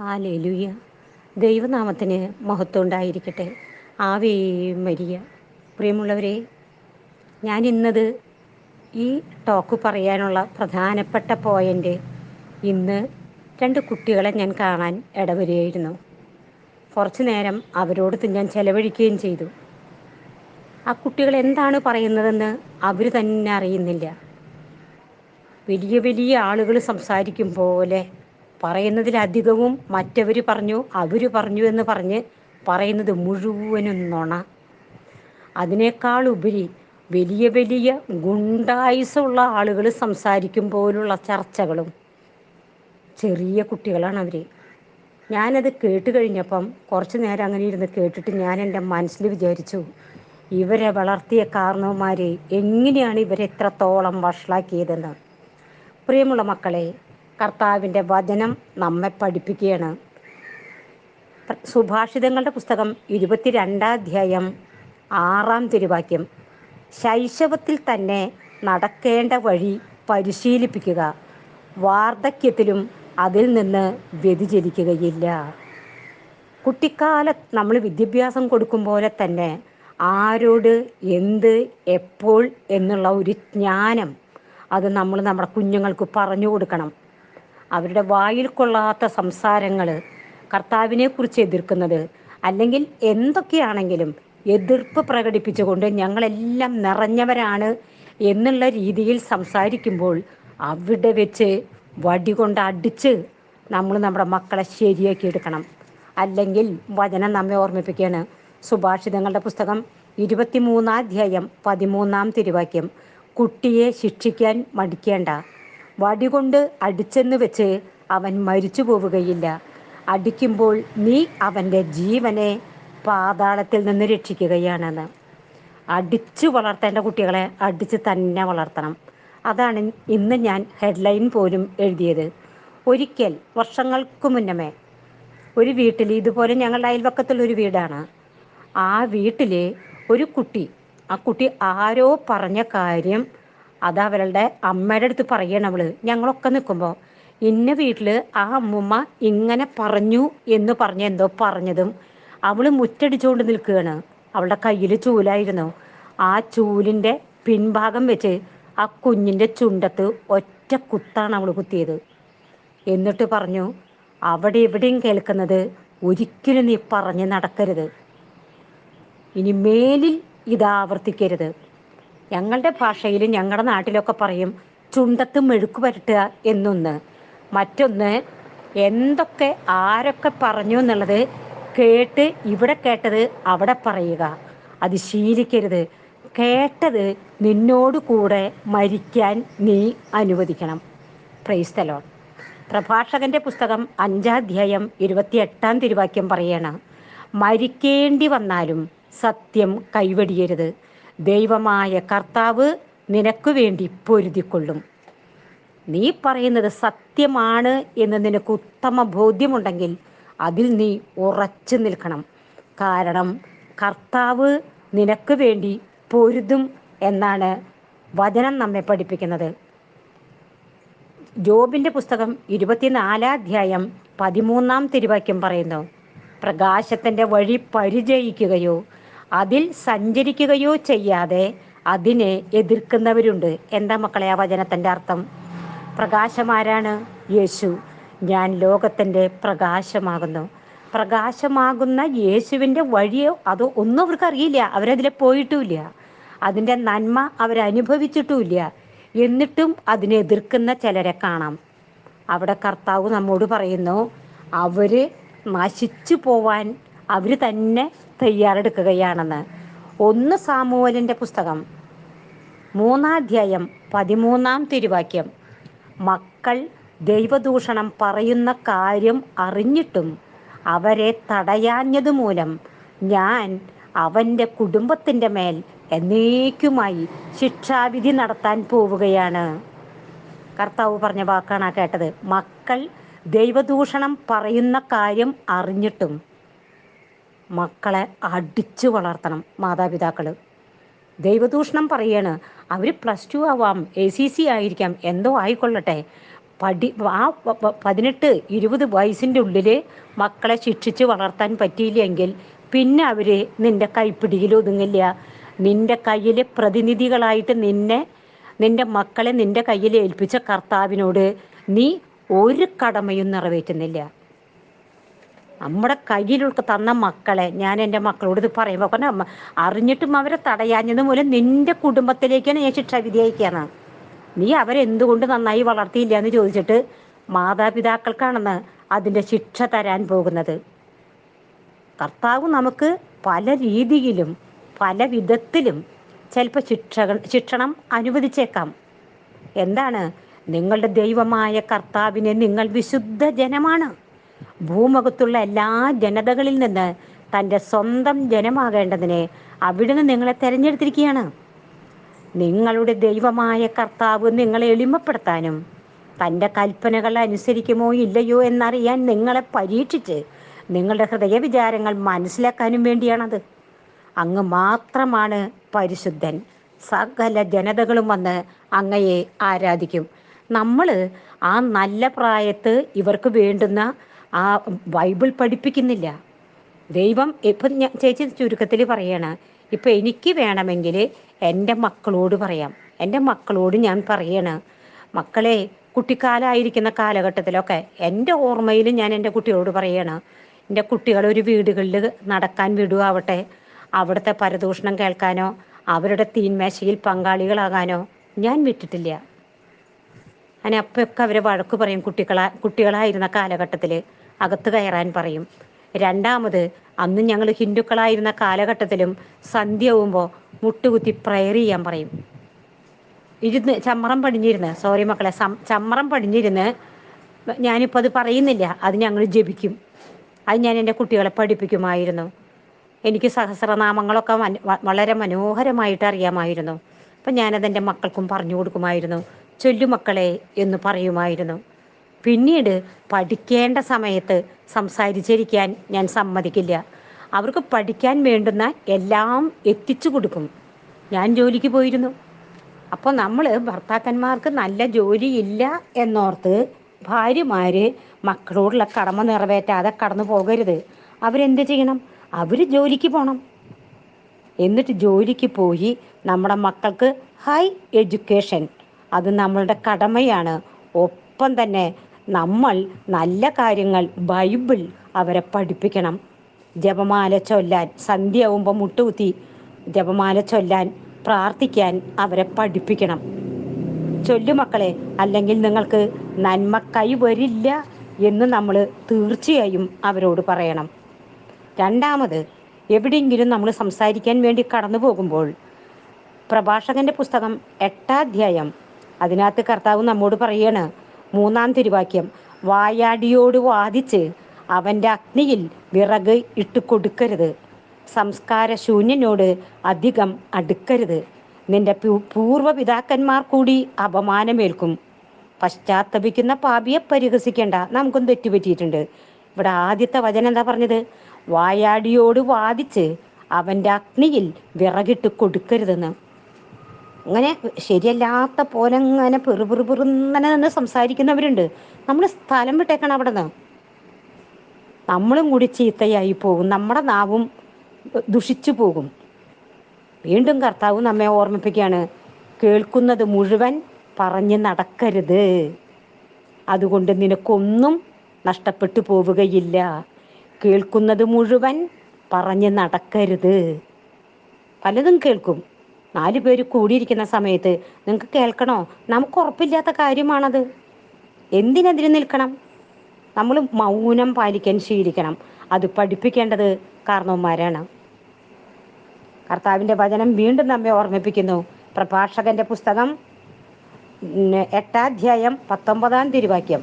Hallelujah. ദൈവനാമത്തിന് മഹത്വം ഉണ്ടായിരിക്കട്ടെ. Ave Maria. പ്രിയമുള്ളവരെ ഞാൻ ഇന്നത് ഈ ടോക്ക് പറയാനുള്ള പ്രധാനപ്പെട്ട പോയിന്റ് ഇന്ന് രണ്ട് കുട്ടികളെ ഞാൻ കാണാൻ ഇടവരികയായിരുന്നു. കുറച്ചു നേരം അവരോട് ഞാൻ ചെലവഴിക്കുകയും ചെയ്തു. ആ കുട്ടികൾ എന്താണ് പറയുന്നതെന്ന് അവർ തന്നെ അറിയുന്നില്ല. വലിയ വലിയ ആളുകൾ സംസാരിക്കും പോലെ പറയുന്നതിലധികവും മറ്റവർ പറഞ്ഞു അവർ പറഞ്ഞു എന്ന് പറഞ്ഞ് പറയുന്നത് മുഴുവനും നുണ. അതിനേക്കാൾ ഉപരി വലിയ വലിയ ഗുണ്ടായുസുള്ള ആളുകൾ സംസാരിക്കും പോലുള്ള ചർച്ചകളും ചെറിയ കുട്ടികളാണ് അവർ ഞാനത് കേട്ട് കഴിഞ്ഞപ്പം കുറച്ച് നേരം അങ്ങനെ ഇരുന്ന് കേട്ടിട്ട് ഞാൻ എന്റെ മനസ്സിൽ വിചാരിച്ചു ഇവരെ വളർത്തിയ കാരണവന്മാരെ എങ്ങനെയാണ് ഇവരെ എത്രത്തോളം വഷളാക്കിയതെന്ന്. പ്രിയമുള്ള മക്കളെ കർത്താവിന്റെ വചനം നമ്മെ പഠിപ്പിക്കുകയാണ്. സുഭാഷിതങ്ങളുടെ പുസ്തകം ഇരുപത്തിരണ്ടാം അധ്യായം ആറാം തിരുവാക്യം. ശൈശവത്തിൽ തന്നെ നടക്കേണ്ട വഴി പരിശീലിപ്പിക്കുക. വാർദ്ധക്യത്തിലും അതിൽ നിന്ന് വ്യതിചരിക്കുകയില്ല കുട്ടിക്കാലത്ത് നമ്മൾ വിദ്യാഭ്യാസം കൊടുക്കും പോലെ തന്നെ ആരോട് എന്ത് എപ്പോൾ എന്നുള്ള ഒരു ജ്ഞാനം അത് നമ്മൾ നമ്മുടെ കുഞ്ഞുങ്ങൾക്ക് പറഞ്ഞു കൊടുക്കണം. അവരുടെ വായിൽ കൊള്ളാത്ത സംസാരങ്ങൾ കർത്താവിനെ കുറിച്ച് എതിർക്കുന്നത് അല്ലെങ്കിൽ എന്തൊക്കെയാണെങ്കിലും എതിർപ്പ് പ്രകടിപ്പിച്ചുകൊണ്ട് ഞങ്ങളെല്ലാം നിറഞ്ഞവരാണ് എന്നുള്ള രീതിയിൽ സംസാരിക്കുമ്പോൾ അവിടെ വെച്ച് വടി കൊണ്ട് അടിച്ച് നമ്മൾ നമ്മുടെ മക്കളെ ശരിയാക്കി എടുക്കണം. അല്ലെങ്കിൽ വചനം നമ്മെ ഓർമ്മിപ്പിക്കുകയാണ്. സുഭാഷിതങ്ങളുടെ പുസ്തകം ഇരുപത്തിമൂന്നാം അധ്യായം പതിമൂന്നാം തിരുവാക്യം. കുട്ടിയെ ശിക്ഷിക്കാൻ മടിക്കേണ്ട. വടികൊണ്ട് അടിച്ചെന്ന് വെച്ച് അവൻ മരിച്ചു പോവുകയില്ല. അടിക്കുമ്പോൾ നീ അവന്റെ ജീവനെ പാതാളത്തിൽ നിന്ന് രക്ഷിക്കുകയാണെന്ന്. അടിച്ചു വളർത്തേണ്ട കുട്ടികളെ അടിച്ച് തന്നെ വളർത്തണം. അതാണ് ഇന്ന് ഞാൻ ഹെഡ്ലൈൻ പോലും എഴുതിയത്. ഒരിക്കൽ വർഷങ്ങൾക്ക് മുന്നമേ ഒരു വീട്ടിൽ ഇതുപോലെ ഞങ്ങളുടെ അയൽവക്കത്തുള്ളൊരു വീടാണ്. ആ വീട്ടിൽ ഒരു കുട്ടി ആ കുട്ടി ആരോ പറഞ്ഞ കാര്യം അത് അവളുടെ അമ്മയുടെ അടുത്ത് പറയണം അവൾ. ഞങ്ങളൊക്കെ നിൽക്കുമ്പോൾ ഇന്ന വീട്ടിൽ ആ അമ്മുമ്മ ഇങ്ങനെ പറഞ്ഞു എന്ന് പറഞ്ഞ എന്തോ പറഞ്ഞതും അവൾ മുറ്റടിച്ചുകൊണ്ട് നിൽക്കുകയാണ്. അവളുടെ കയ്യിൽ ചൂലായിരുന്നു. ആ ചൂലിന്റെ പിൻഭാഗം വെച്ച് ആ കുഞ്ഞിന്റെ ചുണ്ടത്ത് ഒറ്റ കുത്താണ് അവൾ കുത്തിയത്. എന്നിട്ട് പറഞ്ഞു അവിടെ എവിടെയും കേൾക്കുന്നത് ഒരിക്കലും നീ പറഞ്ഞ് നടക്കരുത്. ഇനി മേലിൽ ഇത് ആവർത്തിക്കരുത്. ഞങ്ങളുടെ ഭാഷയിൽ ഞങ്ങളുടെ നാട്ടിലൊക്കെ പറയും ചുണ്ടത്ത് മെഴുക്ക് പരട്ടുക എന്നൊന്ന്. മറ്റൊന്ന് എന്തൊക്കെ ആരൊക്കെ പറഞ്ഞു എന്നുള്ളത് കേട്ട് ഇവിടെ കേട്ടത് അവിടെ പറയുക. അത് ശീലിക്കരുത്. കേട്ടത് നിന്നോട് കൂടെ മരിക്കാൻ നീ അനുവദിക്കണം. പ്രൈസ്തലോൺ പ്രഭാഷകന്റെ പുസ്തകം അഞ്ചാധ്യായം ഇരുപത്തിയെട്ടാം തിരുവാക്യം പറയണം മരിക്കേണ്ടി വന്നാലും സത്യം കൈവടിയരുത്. ദൈവമായ കർത്താവ് നിനക്ക് വേണ്ടി പൊരുതിക്കൊള്ളും. നീ പറയുന്നത് സത്യമാണ് എന്ന് നിനക്ക് ഉത്തമ ബോധ്യമുണ്ടെങ്കിൽ അതിൽ നീ ഉറച്ചു നിൽക്കണം. കാരണം കർത്താവ് നിനക്ക് വേണ്ടി പൊരുതും എന്നാണ് വചനം നമ്മെ പഠിപ്പിക്കുന്നത്. ജോബിന്റെ പുസ്തകം ഇരുപത്തിനാലാം അധ്യായം പതിമൂന്നാം തിരുവാക്യം പറയുന്നു പ്രകാശത്തിന്റെ വഴി പരിചയിക്കുകയോ അതിൽ സഞ്ചരിക്കുകയോ ചെയ്യാതെ അതിനെ എതിർക്കുന്നവരുണ്ട്. എന്താ മക്കളെ ആ വചനത്തിന്റെ അർത്ഥം? പ്രകാശമാരാണ്? യേശു. ഞാൻ ലോകത്തിന്റെ പ്രകാശമാകുന്നു. പ്രകാശമാകുന്ന യേശുവിന്റെ വഴിയോ അതോ ഒന്നും അവർക്ക് അറിയില്ല. അവരതിൽ പോയിട്ടുമില്ല. അതിന്റെ നന്മ അവരനുഭവിച്ചിട്ടുമില്ല. എന്നിട്ടും അതിനെ എതിർക്കുന്ന ചിലരെ കാണാം. അവിടെ കർത്താവ് നമ്മോട് പറയുന്നു അവർ നശിച്ചു പോവാൻ അവർ തന്നെ തയ്യാറെടുക്കുകയാണെന്ന്. ഒന്ന് സാമൂഹലിന്റെ പുസ്തകം മൂന്നാധ്യായം പതിമൂന്നാം തിരുവാക്യം. മക്കൾ ദൈവദൂഷണം പറയുന്ന കാര്യം അറിഞ്ഞിട്ടും അവരെ തടയാഞ്ഞതുമൂലം ഞാൻ അവന്റെ കുടുംബത്തിന്റെ മേൽ എന്നേക്കുമായി ശിക്ഷാവിധി നടത്താൻ പോവുകയാണ്. കർത്താവ് പറഞ്ഞ വാക്കാണ് കേട്ടത്. മക്കൾ ദൈവദൂഷണം പറയുന്ന കാര്യം അറിഞ്ഞിട്ടും മക്കളെ അടിച്ചു വളർത്തണം മാതാപിതാക്കൾ ദൈവദൂഷണം പറയാണ് അവർ പ്ലസ് ടു ആവാം എ സി സി ആയിരിക്കാം എന്തോ ആയിക്കൊള്ളട്ടെ. പഠി ആ പതിനെട്ട് ഇരുപത് വയസ്സിന്റെ ഉള്ളിൽ മക്കളെ ശിക്ഷിച്ച് വളർത്താൻ പറ്റിയില്ലെങ്കിൽ പിന്നെ അവർ നിന്റെ കൈപ്പിടിയിൽ ഒതുങ്ങില്ല. നിന്റെ കയ്യിൽ പ്രതിനിധികളായിട്ട് നിന്നെ നിന്റെ മക്കളെ നിന്റെ കയ്യിൽ ഏൽപ്പിച്ച കർത്താവിനോട് നീ ഒരു കടമയും നിറവേറ്റുന്നില്ല. നമ്മുടെ കയ്യിലൊക്കെ തന്ന മക്കളെ ഞാൻ എന്റെ മക്കളോട് ഇത് പറയുമ്പോൾ കാരണം അറിഞ്ഞിട്ടും അവരെ തടയാഞ്ഞത് മൂലം നിന്റെ കുടുംബത്തിലേക്കാണ് ഞാൻ ശിക്ഷ വിധിയായിക്കാന്ന്. നീ അവരെന്തുകൊണ്ട് നന്നായി വളർത്തിയില്ല എന്ന് ചോദിച്ചിട്ട് മാതാപിതാക്കൾക്കാണെന്ന് അതിന്റെ ശിക്ഷ തരാൻ പോകുന്നത്. കർത്താവ് നമുക്ക് പല രീതിയിലും പല വിധത്തിലും ചിലപ്പോൾ ശിക്ഷകൾ ശിക്ഷണം അനുവദിച്ചേക്കാം. എന്താണ്? നിങ്ങളുടെ ദൈവമായ കർത്താവിനെ നിങ്ങൾ വിശുദ്ധ ജനമാണ്. ഭൂമുഖത്തുള്ള എല്ലാ ജനതകളിൽ നിന്ന് തന്റെ സ്വന്തം ജനമാകേണ്ടതിന് അവിടുന്ന് നിങ്ങളെ തിരഞ്ഞെടുത്തിരിക്കുകയാണ്. നിങ്ങളുടെ ദൈവമായ കർത്താവ് നിങ്ങളെ എളിമപ്പെടുത്താനും തന്റെ കൽപ്പനകൾ അനുസരിക്കുമോ ഇല്ലയോ എന്നറിയാൻ നിങ്ങളെ പരീക്ഷിച്ച് നിങ്ങളുടെ ഹൃദയ വിചാരങ്ങൾ മനസ്സിലാക്കാനും വേണ്ടിയാണത്. അങ്ങ് മാത്രമാണ് പരിശുദ്ധൻ. സകല ജനതകളും വന്ന് അങ്ങയെ ആരാധിക്കും. നമ്മൾ ആ നല്ല പ്രായത്ത് ഇവർക്ക് വേണ്ടുന്ന ആ ബൈബിൾ പഠിപ്പിക്കുന്നില്ല. ദൈവം ഇപ്പം ഞാൻ ചേച്ചി ചുരുക്കത്തിൽ പറയാണ് ഇപ്പം എനിക്ക് വേണമെങ്കിൽ എന്റെ മക്കളോട് പറയാം. എന്റെ മക്കളോട് ഞാൻ പറയണ് മക്കളെ കുട്ടിക്കാലമായിരിക്കുന്ന കാലഘട്ടത്തിലൊക്കെ എന്റെ ഓർമ്മയിൽ ഞാൻ എന്റെ കുട്ടിയോട് പറയാണ് എന്റെ കുട്ടികൾ ഒരു വീടുകളിൽ നടക്കാൻ വിടുവാവട്ടെ. അവിടുത്തെ പരദൂഷണം കേൾക്കാനോ അവരുടെ തീന്മേശയിൽ പങ്കാളികളാകാനോ ഞാൻ വിട്ടിട്ടില്ല. അങ്ങനെ അപ്പൊക്കെ അവരെ വഴക്ക് പറയും കുട്ടികളാ കുട്ടികളായിരുന്ന കാലഘട്ടത്തിൽ അകത്ത് കയറാൻ പറയും. രണ്ടാമത് അന്ന് ഞങ്ങൾ ഹിന്ദുക്കളായിരുന്ന കാലഘട്ടത്തിലും സന്ധ്യ ആവുമ്പോൾ മുട്ടുകുത്തി പ്രയർ ചെയ്യാൻ പറയും. ഇരുന്ന് ചമ്മറം പടിഞ്ഞിരുന്ന് സോറി മക്കളെ ചമ്മറം പടിഞ്ഞിരുന്ന് ഞാനിപ്പോൾ അത് പറയുന്നില്ല അത് ഞങ്ങൾ ജപിക്കും. അത് ഞാൻ എന്റെ കുട്ടികളെ പഠിപ്പിക്കുമായിരുന്നു. എനിക്ക് സഹസ്രനാമങ്ങളൊക്കെ വളരെ മനോഹരമായിട്ട് അറിയാമായിരുന്നു. അപ്പം ഞാനതെന്റെ മക്കൾക്കും പറഞ്ഞു കൊടുക്കുമായിരുന്നു. ചൊല്ലുമക്കളെ എന്ന് പറയുമായിരുന്നു. പിന്നീട് പഠിക്കേണ്ട സമയത്ത് സംസാരിച്ചിരിക്കാൻ ഞാൻ സമ്മതിക്കില്ല. അവർക്ക് പഠിക്കാൻ വേണ്ടുന്ന എല്ലാം എത്തിച്ചു കൊടുക്കും. ഞാൻ ജോലിക്ക് പോയിരുന്നു. അപ്പോൾ നമ്മൾ ഭർത്താക്കന്മാർക്ക് നല്ല ജോലിയില്ല എന്നോർത്ത് ഭാര്യമാർ മക്കളോടുള്ള കടമ നിറവേറ്റാതെ കടന്നു പോകരുത്. അവരെന്ത് ചെയ്യണം? അവർ ജോലിക്ക് പോകണം എന്നിട്ട് ജോലിക്ക് പോയി നമ്മുടെ മക്കൾക്ക് ഹൈ എഡ്യൂക്കേഷൻ. അത് നമ്മളുടെ കടമയാണ്. ഒപ്പം തന്നെ നമ്മൾ നല്ല കാര്യങ്ങൾ ബൈബിൾ അവരെ പഠിപ്പിക്കണം. ജപമാല ചൊല്ലാൻ സന്ധ്യയാവുമ്പോൾ മുട്ടുകുത്തി ജപമാല ചൊല്ലാൻ പ്രാർത്ഥിക്കാൻ അവരെ പഠിപ്പിക്കണം. ചൊല്ലു മക്കളെ അല്ലെങ്കിൽ നിങ്ങൾക്ക് നന്മ കൈവരില്ല എന്ന് നമ്മൾ തീർച്ചയായും അവരോട് പറയണം. രണ്ടാമത് എവിടെയെങ്കിലും നമ്മൾ സംസാരിക്കാൻ വേണ്ടി കടന്നു പോകുമ്പോൾ പ്രഭാഷകന്റെ പുസ്തകം എട്ടാധ്യായം അതിനകത്ത് കർത്താവ് നമ്മോട് പറയാണ് മൂന്നാം തിരുവാക്യം. വായാടിയോട് വാദിച്ച് അവന്റെ അഗ്നിയിൽ വിറക് ഇട്ട് കൊടുക്കരുത് സംസ്കാര ശൂന്യനോട് അധികം അടുക്കരുത്. നിന്റെ പൂർവപിതാക്കന്മാർ കൂടി അപമാനമേൽക്കും. പശ്ചാത്തപിക്കുന്ന പാപിയെ പരിഹസിക്കേണ്ട നമുക്കും തെറ്റുപറ്റിയിട്ടുണ്ട്. ഇവിടെ ആദ്യത്തെ വചനം എന്താ പറഞ്ഞത്? വായാടിയോട് വാദിച്ച് അവന്റെ അഗ്നിയിൽ വിറകിട്ട് കൊടുക്കരുതെന്ന്. അങ്ങനെ ശരിയല്ലാത്ത പോലെ അങ്ങനെ പെറുപെറുപെറുന്നനെ തന്നെ സംസാരിക്കുന്നവരുണ്ട്. നമ്മൾ സ്ഥലം വിട്ടേക്കണം അവിടെ നിന്ന് നമ്മളും കൂടി ചീത്തയായി പോകും. നമ്മുടെ നാവും ദുഷിച്ചു പോകും. വീണ്ടും കർത്താവ് നമ്മെ ഓർമ്മിപ്പിക്കുകയാണ് കേൾക്കുന്നത് മുഴുവൻ പറഞ്ഞ് നടക്കരുത്. അതുകൊണ്ട് നിനക്കൊന്നും നഷ്ടപ്പെട്ടു പോവുകയില്ല. കേൾക്കുന്നത് മുഴുവൻ പറഞ്ഞ് നടക്കരുത്. പലതും കേൾക്കും. നാല് പേര് കൂടിയിരിക്കുന്ന സമയത്ത് നിങ്ങൾക്ക് കേൾക്കണോ? നമുക്ക് ഉറപ്പില്ലാത്ത കാര്യമാണത്. എന്തിനെതിരെ നിൽക്കണം? നമ്മൾ മൗനം പാലിക്കാൻ ശീലിക്കണം. അത് പഠിപ്പിക്കേണ്ടത് കാരണവന്മാരാണ് കർത്താവിന്റെ വചനം വീണ്ടും നമ്മെ ഓർമ്മിപ്പിക്കുന്നു. പ്രഭാഷകന്റെ പുസ്തകം എട്ടാധ്യായം പത്തൊമ്പതാം തിരുവാക്യം.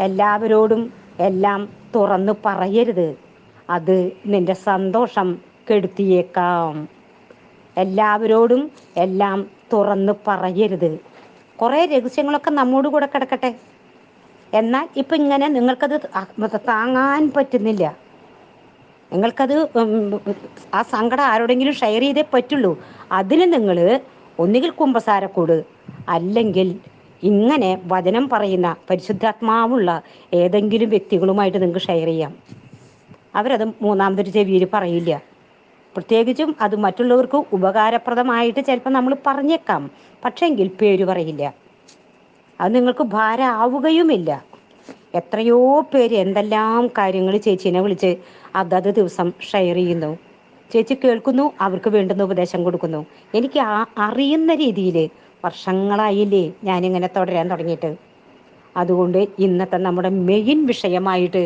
എല്ലാവരോടും എല്ലാം തുറന്നു പറയരുത്. അത് നിന്റെ സന്തോഷം കെടുത്തിയേക്കാം. എല്ലാവരോടും എല്ലാം തുറന്ന് പറയരുത്. കുറേ രഹസ്യങ്ങളൊക്കെ നമ്മോട് കൂടെ കിടക്കട്ടെ. എന്നാൽ ഇപ്പം ഇങ്ങനെ നിങ്ങൾക്കത് താങ്ങാൻ പറ്റുന്നില്ല. നിങ്ങൾക്കത് ആ സങ്കടം ആരോടെങ്കിലും ഷെയർ ചെയ്തേ പറ്റുള്ളൂ. അതിന് നിങ്ങൾ ഒന്നുകിൽ കുമ്പസാരക്കൂട് അല്ലെങ്കിൽ ഇങ്ങനെ വചനം പറയുന്ന പരിശുദ്ധാത്മാവുള്ള ഏതെങ്കിലും വ്യക്തികളുമായിട്ട് നിങ്ങൾക്ക് ഷെയർ ചെയ്യാം. അവരത് മൂന്നാമതൊരു ചെവിയിൽ പറയില്ല. പ്രത്യേകിച്ചും അത് മറ്റുള്ളവർക്ക് ഉപകാരപ്രദമായിട്ട് ചിലപ്പോൾ നമ്മൾ പറഞ്ഞേക്കാം. പക്ഷെങ്കിൽ പേര് പറയില്ല. അത് നിങ്ങൾക്ക് ഭാരമാവുകയുമില്ല. എത്രയോ പേര് എന്തെല്ലാം കാര്യങ്ങൾ ചേച്ചിനെ വിളിച്ച് അതത് ദിവസം ഷെയർ ചെയ്യുന്നു. ചേച്ചി കേൾക്കുന്നു അവർക്ക് വേണ്ടുന്ന ഉപദേശം കൊടുക്കുന്നു. എനിക്ക് ആ അറിയുന്ന രീതിയിൽ വർഷങ്ങളായില്ലേ ഞാനിങ്ങനെ തുടരാൻ തുടങ്ങിയിട്ട്. അതുകൊണ്ട് ഇന്നത്തെ നമ്മുടെ മെയിൻ വിഷയമായിട്ട്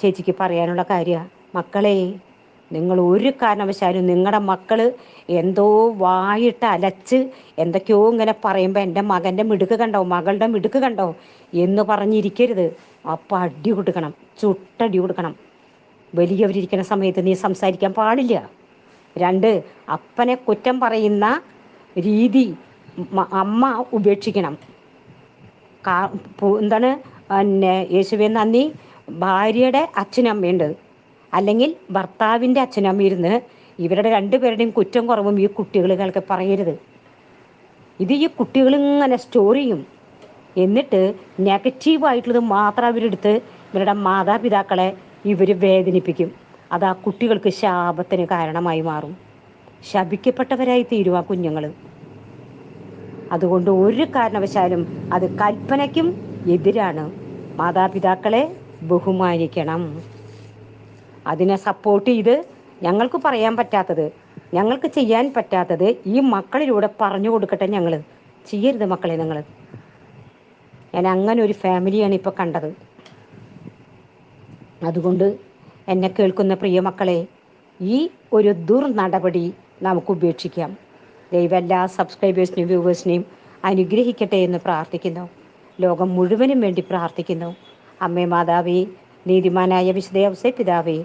ചേച്ചിക്ക് പറയാനുള്ള കാര്യമാണ് മക്കളെ നിങ്ങൾ ഒരു കാരണവശാലും നിങ്ങളുടെ മക്കൾ എന്തോ വായിട്ട് അലച്ച് എന്തൊക്കെയോ ഇങ്ങനെ പറയുമ്പോൾ എന്റെ മകന്റെ മിടുക്ക് കണ്ടോ? മകളുടെ മിടുക്ക് കണ്ടോ? എന്ന് പറഞ്ഞിരിക്കരുത്. അപ്പം അടി കൊടുക്കണം. ചുട്ടടി കൊടുക്കണം. വലിയവരിയ്ക്കുന്ന സമയത്ത് നീ സംസാരിക്കാൻ പാടില്ല. രണ്ട് അപ്പനെ കുറ്റം പറയുന്ന രീതി അമ്മ ഉപേക്ഷിക്കണം. കാ എന്താണ്? പിന്നെ യേശുവെ നന്ദി. ഭാര്യയുടെ അച്ഛനമ്മയുണ്ട് അല്ലെങ്കിൽ ഭർത്താവിന്റെ അച്ഛനമ്മ ഇരുന്ന് ഇവരുടെ രണ്ടുപേരുടെയും കുറ്റം കുറവും ഈ കുട്ടികൾക്ക് പറയരുത്. ഇത് ഈ കുട്ടികൾ ഇങ്ങനെ സ്റ്റോറിയും എന്നിട്ട് നെഗറ്റീവായിട്ടുള്ളത് മാത്രം അവരെടുത്ത് ഇവരുടെ മാതാപിതാക്കളെ ഇവർ വേദനിപ്പിക്കും. അത് ആ കുട്ടികൾക്ക് ശാപത്തിന് കാരണമായി മാറും. ശപിക്കപ്പെട്ടവരായി തീരും ആ കുഞ്ഞുങ്ങൾ അതുകൊണ്ട് ഒരു കാരണവശാലും അത് കൽപ്പനയ്ക്കും എതിരാണ്. മാതാപിതാക്കളെ ബഹുമാനിക്കണം. അതിനെ സപ്പോർട്ട് ചെയ്ത് ഞങ്ങൾക്ക് പറയാൻ പറ്റാത്തത് ഞങ്ങൾക്ക് ചെയ്യാൻ പറ്റാത്തത് ഈ മക്കളിലൂടെ പറഞ്ഞു കൊടുക്കട്ടെ ഞങ്ങൾ ചെയ്യരുത് മക്കളെ നിങ്ങൾ ഞാൻ അങ്ങനെ ഒരു ഫാമിലിയാണ് ഇപ്പോൾ കണ്ടത്. അതുകൊണ്ട് എന്നെ കേൾക്കുന്ന പ്രിയ മക്കളെ ഈ ഒരു ദുർനടപടി നമുക്ക് ഉപേക്ഷിക്കാം. ദൈവം എല്ലാ സബ്സ്ക്രൈബേഴ്സിനെയും വ്യൂവേഴ്സിനെയും അനുഗ്രഹിക്കട്ടെ എന്ന് പ്രാർത്ഥിക്കുന്നു. ലോകം മുഴുവനും വേണ്ടി പ്രാർത്ഥിക്കുന്നു. അമ്മേ മാതാവേ നീതിമാനായ വിശുദ്ധ അവസേ പിതാവേ